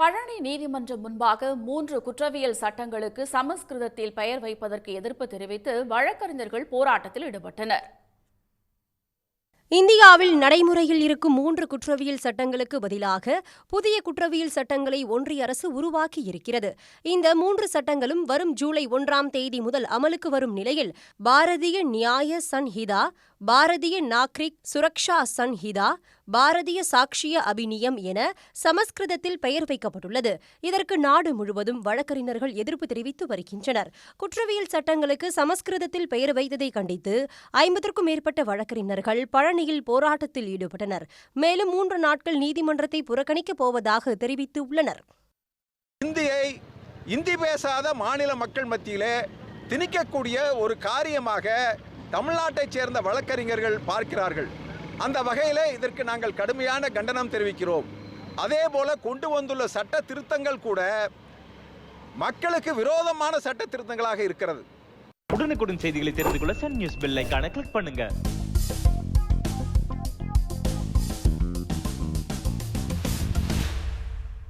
பழனி நீதிமன்றம் முன்பாக மூன்று குற்றவியல் சட்டங்களுக்கு சமஸ்கிருதத்தில் பெயர் வைப்பதற்கு எதிர்ப்பு தெரிவித்து வழக்கறிஞர்கள் போராட்டத்தில் ஈடுபட்டனர். இந்தியாவில் நடைமுறையில் இருக்கும் மூன்று குற்றவியல் சட்டங்களுக்கு பதிலாக புதிய குற்றவியல் சட்டங்களை ஒன்றிய அரசு உருவாக்கி இருக்கிறது. இந்த மூன்று சட்டங்களும் வரும் ஜூலை ஒன்றாம் தேதி முதல் அமலுக்கு வரும் நிலையில் பாரதிய நியாய சன்ஹிதா பாரதிய நாக்ரிக் சுரக்ஷா சன்ஹிதா பாரதிய சாக்ஷிய அபிநியம் என சமஸ்கிருதத்தில் பெயர் வைக்கப்பட்டுள்ளது. இதற்கு நாடு முழுவதும் வழக்கறிஞர்கள் எதிர்ப்பு தெரிவித்து வருகின்றனர். குற்றவியல் சட்டங்களுக்கு சமஸ்கிருதத்தில் பெயர் வைத்ததை கண்டித்து ஐம்பதற்கும் மேற்பட்ட வழக்கறிஞர்கள் பழனியில் போராட்டத்தில் ஈடுபட்டனர். மேலும் மூன்று நாட்கள் நீதிமன்றத்தை புறக்கணிக்கப் போவதாக தெரிவித்து உள்ளனர் இந்தியை இந்தி பேசாத மாநில மக்கள் மத்தியிலே திணிக்கக்கூடிய ஒரு காரியமாக தமிழ்நாட்டைச் சேர்ந்த வழக்கறிஞர்கள் பார்க்கிறார்கள். அந்த வகையிலே இதற்கு நாங்கள் கடுமையான கண்டனம் தெரிவிக்கிறோம். அதே போல கொண்டு வந்துள்ள சட்ட திருத்தங்கள் கூட மக்களுக்கு விரோதமான சட்ட திருத்தங்களாக இருக்கிறது. உடனுக்குடன் செய்திகளை தெரிந்து கொள்ள சன் நியூஸ் பெல் ஐகானை கிளிக் பண்ணுங்க.